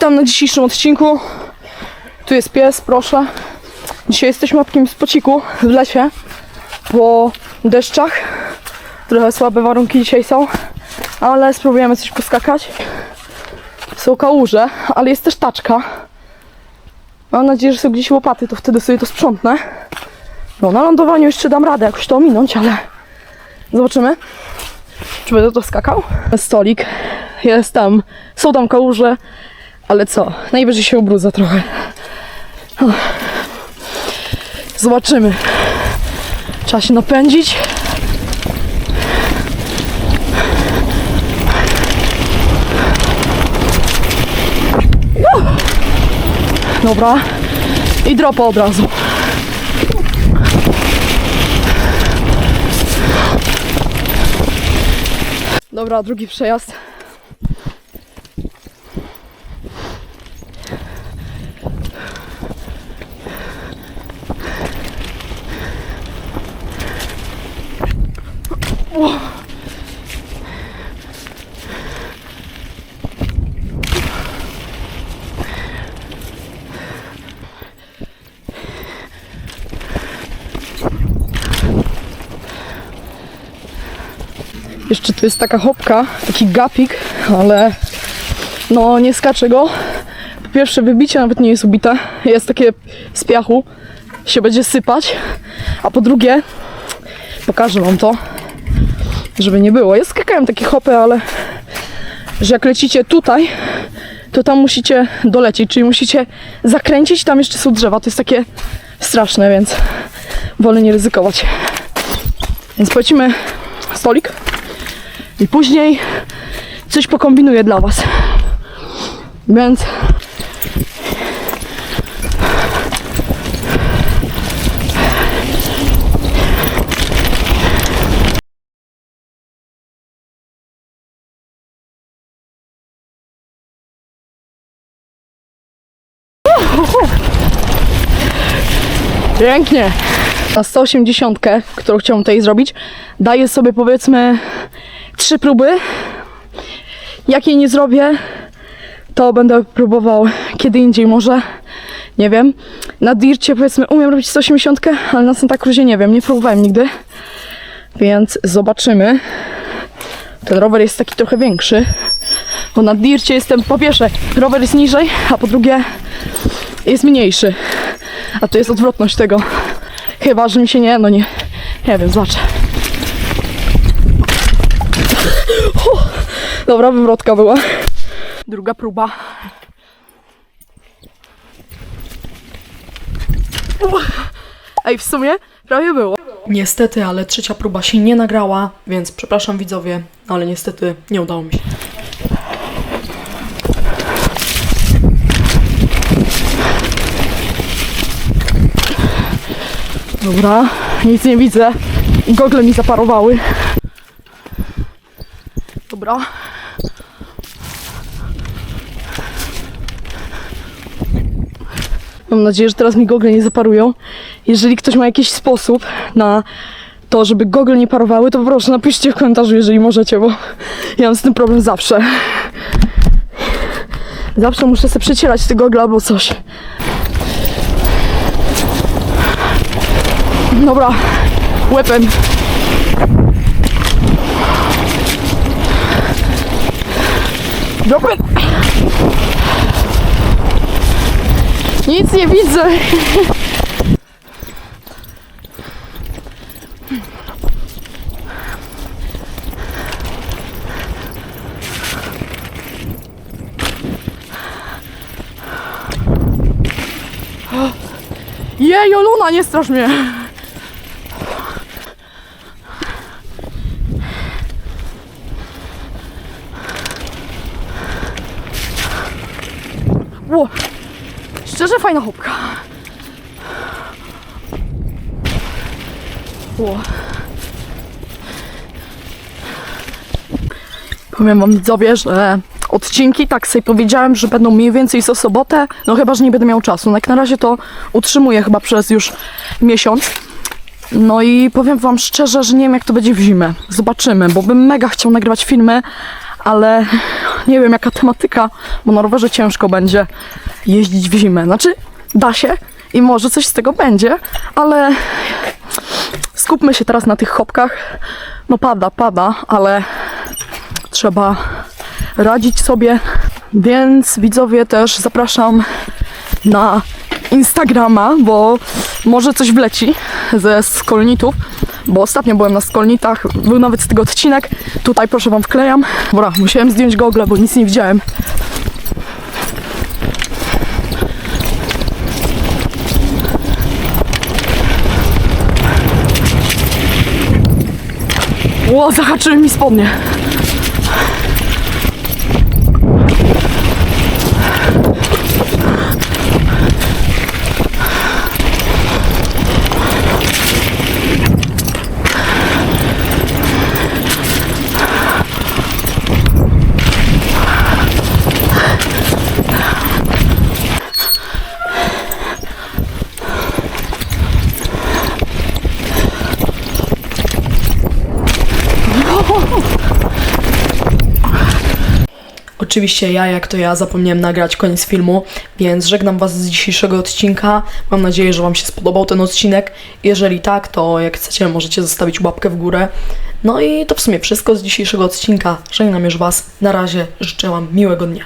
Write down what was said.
Witam na dzisiejszym odcinku. Tu jest pies, proszę. Dzisiaj jesteśmy w jakimś spociku w lesie po deszczach. Trochę słabe warunki dzisiaj są, ale spróbujemy coś poskakać. Są kałuże, ale jest też taczka. Mam nadzieję, że są gdzieś łopaty, to wtedy sobie to sprzątnę. No, na lądowaniu jeszcze dam radę jakoś to ominąć, ale zobaczymy, czy będę to skakał. Stolik jest tam, są tam kałuże, ale co, najwyżej się ubrudzę trochę. Zobaczymy. Trzeba się napędzić. Dobra. I dropa od razu. Dobra, drugi przejazd. Jeszcze tu jest taka hopka, taki gapik, ale no nie skaczę go. Po pierwsze wybicie nawet nie jest ubite, jest takie z piachu, się będzie sypać. A po drugie, pokażę wam to, żeby nie było. Ja skakałem takie hopy, ale że jak lecicie tutaj, to tam musicie dolecieć, czyli musicie zakręcić, tam jeszcze są drzewa, to jest takie straszne, więc wolę nie ryzykować. Więc polecimy stolik i później coś pokombinuję dla Was. Więc Pięknie. Na 180, którą chciałam tutaj zrobić, daję sobie powiedzmy trzy próby. Jak jej nie zrobię, to będę próbował kiedy indziej może. Nie wiem. Na dircie powiedzmy umiem robić 180, ale na Santa nie wiem, nie próbowałem nigdy. Więc zobaczymy. Ten rower jest taki trochę większy. Bo na dircie jestem, po pierwsze, rower jest niżej, a po drugie jest mniejszy. A to jest odwrotność tego. Chyba, że mi się nie, no nie, nie wiem, zobaczę. Dobra, wywrotka była. Druga próba. Ej, w sumie prawie było. Niestety, ale trzecia próba się nie nagrała, więc przepraszam widzowie, ale niestety nie udało mi się. Dobra, nic nie widzę. Gogle mi zaparowały. Dobra. Mam nadzieję, że teraz mi gogle nie zaparują. Jeżeli ktoś ma jakiś sposób na to, żeby gogle nie parowały, to proszę napiszcie w komentarzu, jeżeli możecie, bo ja mam z tym problem zawsze. Zawsze muszę sobie przecierać te gogle albo coś. Dobra, weapon. Weapon. Nic nie widzę. Jej, Luna, nie strasz mnie. Ło. Szczerze fajna chłopka. Ło. Powiem wam widzowie, że odcinki, tak sobie powiedziałem, że będą mniej więcej co sobotę, no chyba, że nie będę miał czasu. No jak na razie to utrzymuję chyba przez już miesiąc. No i powiem wam szczerze, że nie wiem jak to będzie w zimę. Zobaczymy, bo bym mega chciał nagrywać filmy, ale nie wiem jaka tematyka, bo na rowerze ciężko będzie jeździć w zimę. Znaczy, da się i może coś z tego będzie, ale skupmy się teraz na tych chopkach. No pada, pada, ale trzeba radzić sobie. Więc widzowie też zapraszam na Instagrama, bo może coś wleci ze skolnitów, bo ostatnio byłem na skolnitach, był nawet z tego odcinek. Tutaj proszę wam wklejam. Dobra, musiałem zdjąć gogle, bo nic nie widziałem. Ło, zahaczyły mi spodnie. Oczywiście ja, jak to ja, zapomniałem nagrać koniec filmu, więc żegnam Was z dzisiejszego odcinka. Mam nadzieję, że Wam się spodobał ten odcinek. Jeżeli tak, to jak chcecie, możecie zostawić łapkę w górę. No i to w sumie wszystko z dzisiejszego odcinka. Żegnam już Was. Na razie życzę Wam miłego dnia.